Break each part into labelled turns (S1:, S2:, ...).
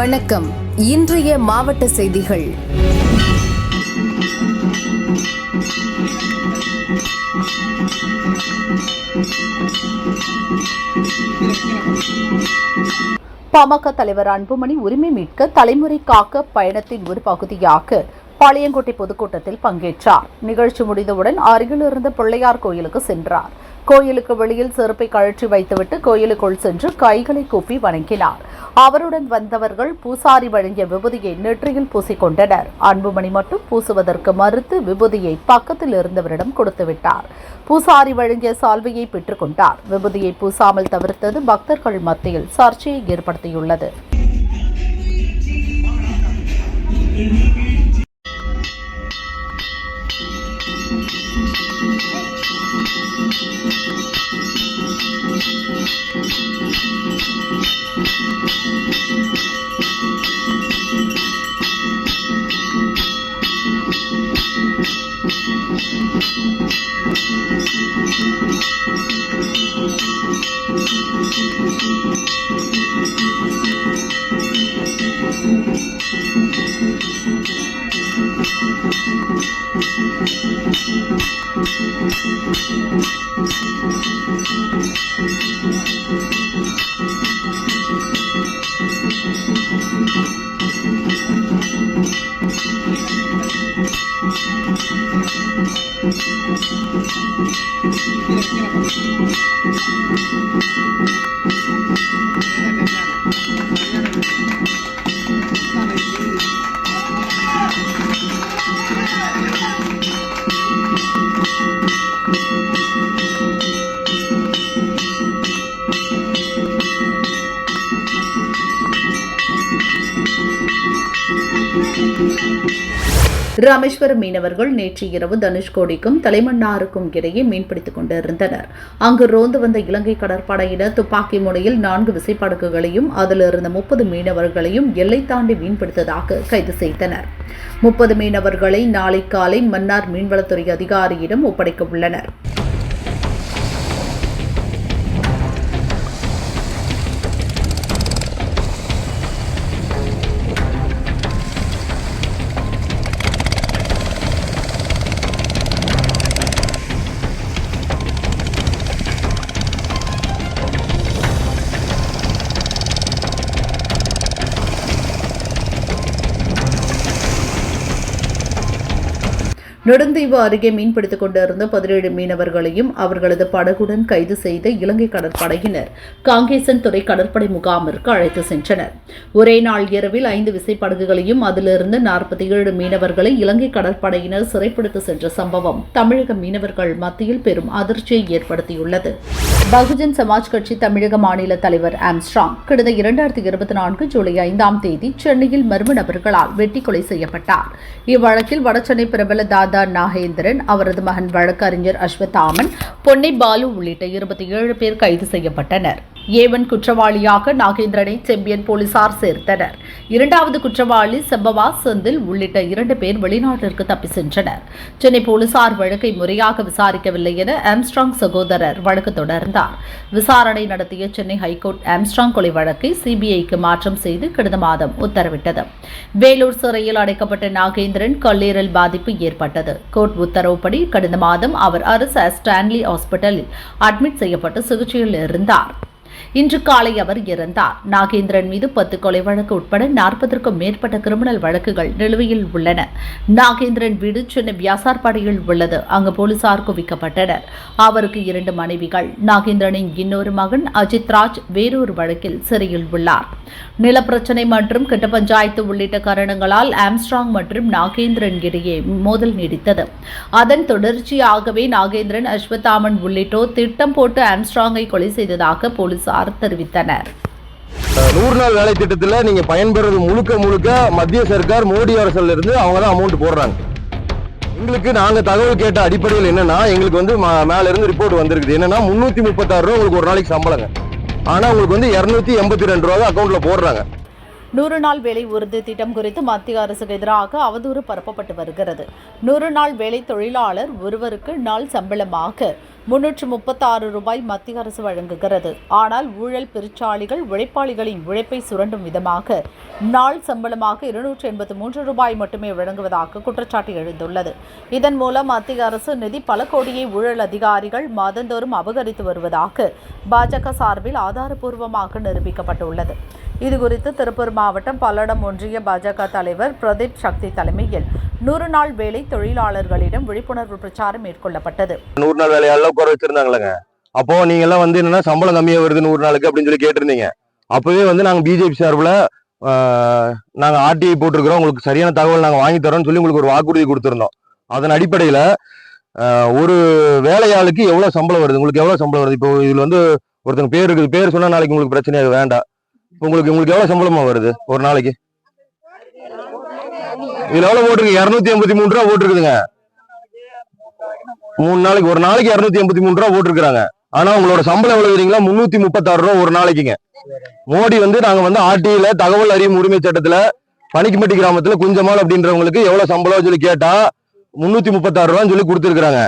S1: வணக்கம் இன்றைய மாவட்ட செய்திகள் பாமக தலைவர் அன்புமணி உரிமை மீட்க தலைமுறை காக்க பயணத்தின் ஒரு பகுதியாக பாளையங்கோட்டை பொதுக்கூட்டத்தில் பங்கேற்றார் நிகழ்ச்சி முடிந்தவுடன் அருகிலிருந்த பிள்ளையார் கோயிலுக்கு சென்றார் கோயிலுக்கு வெளியில் செருப்பை கழற்றி வைத்துவிட்டு கோயிலுக்குள் சென்று கைகளை கூப்பி வணங்கினார் அவருடன் வந்தவர்கள் பூசாரி வழங்கிய விபூதியை நெற்றியில் பூசிக்கொண்டனர் அன்புமணி மட்டும் பூசுவதற்கு மறுத்து விபூதியை பக்கத்தில் இருந்தவரிடம் கொடுத்துவிட்டார் பூசாரி வழங்கிய சால்வையை பெற்றுக்கொண்டார் விபூதியை பூசாமல் தவிர்த்தது பக்தர்கள் மத்தியில் சர்ச்சையை ஏற்படுத்தியுள்ளது Mm-hmm. Thank you. ராமேஸ்வரம் மீனவர்கள் நேற்று இரவு தனுஷ்கோடிக்கும் தலைமன்னாருக்கும் இடையே மீன்பிடித்துக் கொண்டிருந்தனர் அங்கு ரோந்து வந்த இலங்கை கடற்படையினர் துப்பாக்கி முனையில் நான்கு விசைப்படகுகளையும் அதில் இருந்த முப்பது மீனவர்களையும் எல்லை தாண்டி மீன்பிடித்ததாக கைது செய்தனர் முப்பது மீனவர்களை நாளை காலை மன்னார் மீன்வளத்துறை அதிகாரியிடம் ஒப்படைக்க உள்ளனர் நெடுந்தீவு அருகே மீன்பிடித்துக் கொண்டிருந்த பதினேழு மீனவர்களையும் அவர்களது படகுடன் கைது செய்த இலங்கை கடற்படையினர் காங்கேசன் துறை கடற்படை முகாமிற்கு அழைத்து சென்றனர் ஒரே நாள் இரவில் ஐந்து விசைப்படகுகளையும் அதிலிருந்து நாற்பத்தி ஏழு மீனவர்களை இலங்கை கடற்படையினர் சிறைப்பிடித்து சென்ற சம்பவம் தமிழக மீனவர்கள் மத்தியில் பெரும் அதிர்ச்சியை ஏற்படுத்தியுள்ளது பகுஜன் சமாஜ் கட்சி தமிழக மாநில தலைவர் ஆம்ஸ்ட்ராங் கடந்த இரண்டாயிரத்தி இருபத்தி நான்கு ஜூலை ஐந்தாம் தேதி சென்னையில் மர்ம நபர்களால் வெட்டி கொலை செய்யப்பட்டார் இவ்வழக்கில் வடசென்னை பிரபல தாதா ஆர் நாகேந்திரன் அவரது மகன் வழக்கறிஞர் அஸ்வத்தாமன் பொன்னை பாலு உள்ளிட்ட இருபத்தி ஏழு பேர் கைது செய்யப்பட்டனர் ஏவன் குற்றவாளியாக நாகேந்திரனை செம்பியன் போலீசார் சேர்த்தனர் இரண்டாவது குற்றவாளி செம்பவா செந்தில் உள்ளிட்ட இரண்டு பேர் வெளிநாட்டிற்கு தப்பி சென்றனர் சென்னை போலீசார் வழக்கை முறையாக விசாரிக்கவில்லை என ஆம்ஸ்ட்ராங் சகோதரர் வழக்கு தொடர்ந்தார் விசாரணை நடத்திய சென்னை ஹைகோர்ட் ஆம்ஸ்ட்ராங் கொலை வழக்கை சிபிஐக்கு மாற்றம் செய்து கடந்த மாதம் உத்தரவிட்டது வேலூர் சிறையில் அடைக்கப்பட்ட நாகேந்திரன் கல்லீரல் பாதிப்பு ஏற்பட்டது கோர்ட் உத்தரவுப்படி கடந்த மாதம் அவர் அரசு ஸ்டான்லி ஹாஸ்பிட்டலில் அட்மிட் செய்யப்பட்டு சிகிச்சையில் இருந்தார் இன்று காலை அவர் இறந்தார் நாகேந்திரன் மீது பத்து கொலை வழக்கு உட்பட நாற்பதற்கும் மேற்பட்ட கிரிமினல் வழக்குகள் நிலுவையில் உள்ளன நாகேந்திரன் வீடு சென்னை வியாசார்பாடியில் உள்ளது அங்கு போலீசார் குவிக்கப்பட்டனர் அவருக்கு இரண்டு மனைவிகள் நாகேந்திரனின் இன்னொரு மகன் அஜித் ராஜ் வேறொரு வழக்கில் சிறையில் உள்ளார் நிலப்பிரச்சனை மற்றும் கிட்ட பஞ்சாயத்து உள்ளிட்ட காரணங்களால் ஆம்ஸ்ட்ராங் மற்றும் நாகேந்திரன் இடையே மோதல் நீடித்தது அதன் தொடர்ச்சியாகவே நாகேந்திரன் அஸ்வத்தாமன் உள்ளிட்டோர் திட்டம் போட்டு ஆம்ஸ்ட்ராங்கை கொலை செய்ததாக போலீஸ் போலீசார் தெரிவித்தனர்
S2: நூறு நாள் வேலை திட்டத்தில் நீங்கள் பயன்பெறது முழுக்க முழுக்க மத்திய சர்க்கார் மோடி அரசுல இருந்து அவங்க தான் அமௌண்ட் போடுறாங்க எங்களுக்கு நாங்கள் தகவல் கேட்ட அடிப்படையில் என்னன்னா எங்களுக்கு வந்து மேல இருந்து ரிப்போர்ட் வந்திருக்குது என்னன்னா முன்னூத்தி முப்பத்தாறு ரூபா உங்களுக்கு ஒரு நாளைக்கு சம்பளங்க ஆனா உங்களுக்கு வந்து இருநூத்தி எண்பத்தி ரெண்டு ரூபா அக்கௌண்ட்ல போடுறாங்க
S1: நூறு நாள் வேலை உறுதி திட்டம் குறித்து மத்திய அரசுக்கு எதிராக அவதூறு பரப்பப்பட்டு வருகிறது நூறு நாள் வேலை தொழிலாளர் ஒருவருக்கு நாள் சம்பளமாக முன்னூற்று முப்பத்தாறு ரூபாய் மத்திய அரசு வழங்குகிறது ஆனால் ஊழல் பெருச்சாளிகள் உழைப்பாளிகளின் உழைப்பை சுரண்டும் விதமாக நாள் சம்பளமாக இருநூற்று எண்பத்தி மூன்று ரூபாய் மட்டுமே வழங்குவதாக குற்றச்சாட்டு எழுந்துள்ளது இதன் மூலம் மத்திய அரசு நிதி பல கோடியை ஊழல் அதிகாரிகள் மாதந்தோறும் அபகரித்து வருவதாக பாஜக சார்பில் ஆதாரபூர்வமாக நிரூபிக்கப்பட்டுள்ளது இது குறித்து திருப்பூர் மாவட்டம் பல்லடம் ஒன்றிய பாஜக தலைவர் பிரதீப் சக்தி தலைமையில் நூறு நாள் வேலை தொழிலாளர்களிடம் விழிப்புணர்வு பிரச்சாரம் மேற்கொள்ளப்பட்டது
S2: நூறு நாள் வேலையெல்லாம் குறை வச்சிருந்தாங்களேங்க அப்போ நீங்க எல்லாம் வந்து என்னன்னா சம்பளம் கம்மியா வருது நூறு நாளுக்கு அப்படின்னு சொல்லி கேட்டிருந்தீங்க அப்பவே வந்து நாங்க பிஜேபி சார்பில் நாங்க ஆர்டிஐ போட்டிருக்கிறோம் உங்களுக்கு சரியான தகவல் நாங்க வாங்கி தரோம்னு சொல்லி உங்களுக்கு ஒரு வாக்குறுதி கொடுத்துருந்தோம் அதன் அடிப்படையில ஒரு வேலையாளுக்கு எவ்வளவு சம்பளம் வருது உங்களுக்கு எவ்வளவு சம்பளம் வருது இப்போ இதுல வந்து ஒருத்தங்க பேர் இருக்குது பேர் சொன்னா நாளைக்கு உங்களுக்கு பிரச்சனையாக வேண்டாம் உங்களுக்கு உங்களுக்கு எவ்வளவு சம்பளமா வருது ஒரு நாளைக்கு இதுல எவ்வளவு ஓட்டுருக்கு இருநூத்தி எண்பத்தி மூணு ரூபா போட்டுருக்குதுங்க மூணு நாளைக்கு ஒரு நாளைக்கு இருநூத்தி எண்பத்தி மூணு ரூபா ஓட்டுருக்காங்க ஆனா உங்களோட சம்பளம் எவ்வளவு தெரியுங்களா முன்னூத்தி முப்பத்தாறு ரூபா ஒரு நாளைக்குங்க மோடி வந்து நாங்க வந்து ஆர்டியில தகவல் அறியும் உரிமை சட்டத்துல பனிக்குமட்டி கிராமத்துல குஞ்சமால் அப்படின்றவங்களுக்கு எவ்வளவு சம்பளம் சொல்லி கேட்டா முன்னூத்தி முப்பத்தாறு ரூபான்னு சொல்லி கொடுத்துருக்காங்க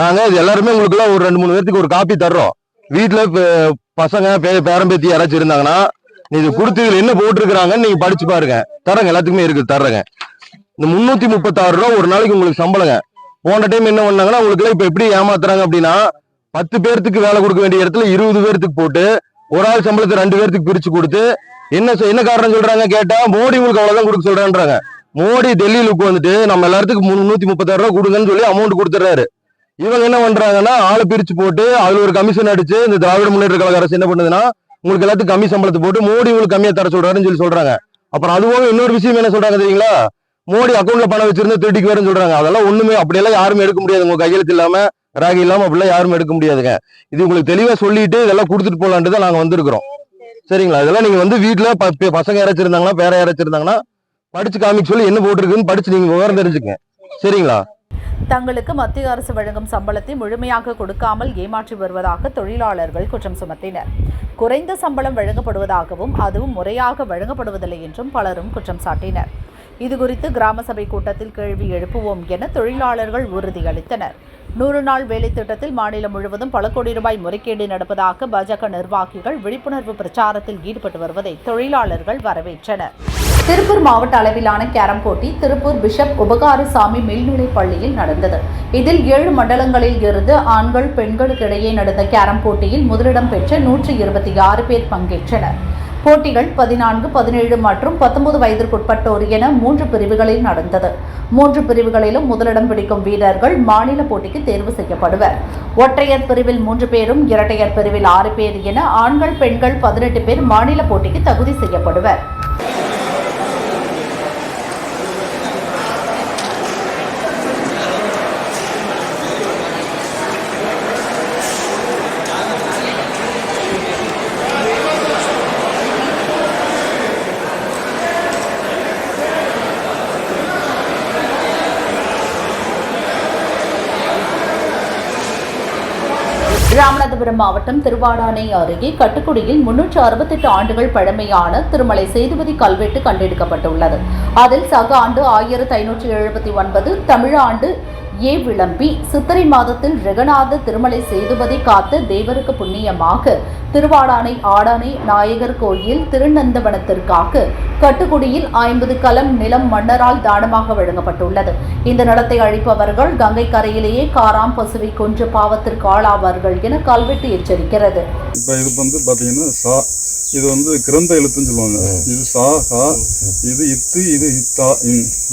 S2: நாங்க இது எல்லாருமே உங்களுக்குள்ள ஒரு ரெண்டு மூணு பேர்த்துக்கு ஒரு காப்பி தர்றோம் வீட்டுல பசங்க பேரம்பேத்தி யாராச்சும் இருந்தாங்கன்னா இது கொடுத்ததுல என்ன போட்டிருக்கிறாங்கன்னு நீங்க படிச்சு பாருங்க தரங்க எல்லாத்துக்குமே இருக்கு தர்றங்க இந்த முன்னூத்தி முப்பத்தாறு ரூபா ஒரு நாளைக்கு உங்களுக்கு சம்பளங்க போன டைம் என்ன பண்ணாங்கன்னா உங்களுக்கு எப்படி ஏமாத்துறாங்க அப்படின்னா பத்து பேர்த்துக்கு வேலை கொடுக்க வேண்டிய இடத்துல இருபது பேர்த்துக்கு போட்டு ஒரு ஆள் சம்பளத்தை ரெண்டு பேர்த்துக்கு பிரிச்சு கொடுத்து என்ன என்ன காரணம் சொல்றாங்க கேட்டா மோடி உங்களுக்கு அவ்வளவுதான் கொடுக்க சொல்றான்றாங்க மோடி டெல்லியில உட்காந்துட்டு நம்ம எல்லாத்துக்கும் முன்னூத்தி முப்பத்தாறு ரூபா கொடுங்கன்னு சொல்லி அமௌண்ட் கொடுத்துறாரு இவங்க என்ன பண்றாங்கன்னா ஆளு பிரிச்சு போட்டு அதுல ஒரு கமிஷன் அடிச்சு இந்த திராவிட முன்னேற்ற கழக அரசு என்ன பண்ணுதுன்னா உங்களுக்கு எல்லாத்துக்கும் கம்மி சம்பளத்தை போட்டு மோடி உங்களுக்கு கம்மியா தர சொல்றாருன்னு சொல்லி சொல்றாங்க அப்புறம் அதுவும் இன்னொரு விஷயம் என்ன சொல்றாங்க தெரியுங்களா மோடி அக்கௌண்ட்ல பணம் வச்சிருந்து திருட்டிக்கு வரும்னு சொல்றாங்க அதெல்லாம் ஒண்ணுமே அப்படியெல்லாம் யாருமே எடுக்க முடியாது உங்க கையெழுத்து இல்லாம ராகி இல்லாம அப்படிலாம் யாரும் எடுக்க முடியாதுங்க இது உங்களுக்கு தெளிவா சொல்லிட்டு இதெல்லாம் கொடுத்துட்டு போலான்ட்டு தான் நாங்க வந்திருக்கிறோம் சரிங்களா இதெல்லாம் நீங்க வந்து வீட்டுல பசங்க யாராச்சும் இருந்தாங்கன்னா பேர யாராச்சும் இருந்தாங்கன்னா படிச்சு காமிக்க சொல்லி என்ன போட்டிருக்குன்னு படிச்சு நீங்க விவரம் தெரிஞ்சுக்கங்க சரிங்களா
S1: தங்களுக்கு மத்திய அரசு வழங்கும் சம்பளத்தை முழுமையாக கொடுக்காமல் ஏமாற்றி வருவதாக தொழிலாளர்கள் குற்றம் சுமத்தினர் குறைந்த சம்பளம் வழங்கப்படுவதாகவும் அதுவும் முறையாக வழங்கப்படுவதில்லை என்றும் பலரும் குற்றம் சாட்டினர் இது குறித்து கிராம சபை கூட்டத்தில் கேள்வி எழுப்புவோம் என தொழிலாளர்கள் உறுதியளித்தனர் நூறு நாள் வேலை திட்டத்தில் மாநிலம் முழுவதும் பல கோடி ரூபாய் முறைகேடு நடப்பதாக பாஜக நிர்வாகிகள் விழிப்புணர்வு பிரச்சாரத்தில் ஈடுபட்டு வருவதை தொழிலாளர்கள் வரவேற்றனர் திருப்பூர் மாவட்ட அளவிலான கேரம் போட்டி திருப்பூர் பிஷப் உபகாரசாமி மேல்நிலைப் பள்ளியில் நடந்தது இதில் ஏழு மண்டலங்களில் இருந்து ஆண்கள் பெண்களுக்கு இடையே நடந்த கேரம் போட்டியில் முதலிடம் பெற்ற நூற்றி இருபத்தி ஆறு பேர் பங்கேற்றனர் போட்டிகள் பதினான்கு பதினேழு மற்றும் பத்தொன்பது வயதிற்குட்பட்டோர் என மூன்று பிரிவுகளில் நடந்தது மூன்று பிரிவுகளிலும் முதலிடம் பிடிக்கும் வீரர்கள் மாநில போட்டிக்கு தேர்வு செய்யப்படுவர் ஒற்றையர் பிரிவில் மூன்று பேரும் இரட்டையர் பிரிவில் ஆறு பேர் என ஆண்கள் பெண்கள் பதினெட்டு பேர் மாநில போட்டிக்கு தகுதி செய்யப்படுவர் ராமநாதபுரம் மாவட்டம் திருவாடானை அருகே கட்டுக்குடியில் முன்னூற்று அறுபத்தெட்டு ஆண்டுகள் பழமையான திருமலை சேதுபதி கல்வெட்டு கண்டெடுக்கப்பட்டுள்ளது அதில் சக ஆண்டு ஆயிரத்தி ஐநூற்றி எழுபத்தி ஒன்பது தமிழ் ஆண்டு ஏ விளம்பி சித்திரை மாதத்தில் ரெகநாத திருமலை செய்துவதை காத்த தேவருக்கு புண்ணியமாக திருவாடானை ஆடானை நாயகர் கோயில் திருநந்தவனத்திற்காக கட்டுக்குடியில் ஐம்பது கலம் நிலம் மன்னரால் தானமாக வழங்கப்பட்டுள்ளது இந்த நிலத்தை அழிப்பவர்கள் கங்கை கரையிலேயே காராம் பசுவை கொன்று பாவத்திற்கு ஆளாவார்கள் என கல்வெட்டு எச்சரிக்கிறது
S3: இது வந்து கிரந்த எழுத்துன்னு சொல்லுவாங்க இது சாகா இது இத்து இது இத்தா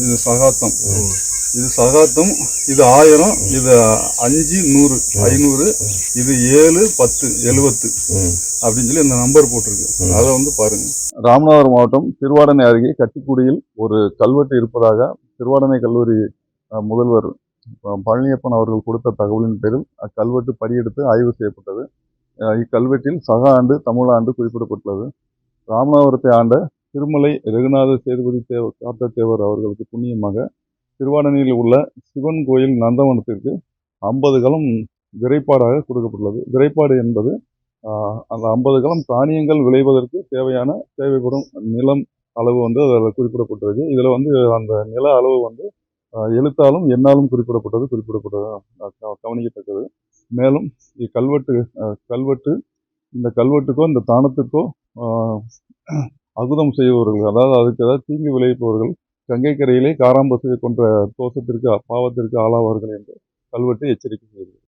S3: இது சகாத்தம் இது சகாத்தம் இது ஆயிரம் இது அஞ்சு நூறு ஐநூறு இது ஏழு பத்து எழுபத்து அப்படின்னு சொல்லி இந்த நம்பர் போட்டிருக்கு அதை வந்து பாருங்க
S4: ராமநாதபுரம் மாவட்டம் திருவாடனை அருகே கட்டிக்குடியில் ஒரு கல்வெட்டு இருப்பதாக திருவாடனை கல்லூரி முதல்வர் பழனியப்பன் அவர்கள் கொடுத்த தகவலின் பேரில் அக்கல்வெட்டு படியெடுத்து ஆய்வு செய்யப்பட்டது இக்கல்வெட்டில் சக ஆண்டு தமிழ் ஆண்டு குறிப்பிடப்பட்டுள்ளது ராமநாதபுரத்தை ஆண்ட திருமலை ரகுநாத சேதுபதி தேவ கார்த்தத்தேவர் அவர்களுக்கு புண்ணியமாக திருவாடனையில் உள்ள சிவன் கோயில் நந்தவனத்திற்கு ஐம்பது களம் விரைப்பாடாக கொடுக்கப்பட்டுள்ளது விரைப்பாடு என்பது அந்த ஐம்பது களம் தானியங்கள் விளைவதற்கு தேவையான தேவைப்படும் நிலம் அளவு வந்து அதில் குறிப்பிடப்பட்டிருக்கு இதில் வந்து அந்த நில அளவு வந்து எழுத்தாலும் என்னாலும் குறிப்பிடப்பட்டது குறிப்பிடப்பட்டது கவனிக்கத்தக்கது மேலும் இக்கல்வெட்டு கல்வெட்டு இந்த கல்வெட்டுக்கோ இந்த தானத்துக்கோ அகுதம் செய்பவர்கள் அதாவது அதுக்கு ஏதாவது தீங்கு விளைவிப்பவர்கள் கங்கைக்கரையிலே காராம்பசு கொன்ற தோஷத்திற்கு பாவத்திற்கு ஆளாவார்கள் என்று கல்வெட்டு எச்சரிக்கை செய்தது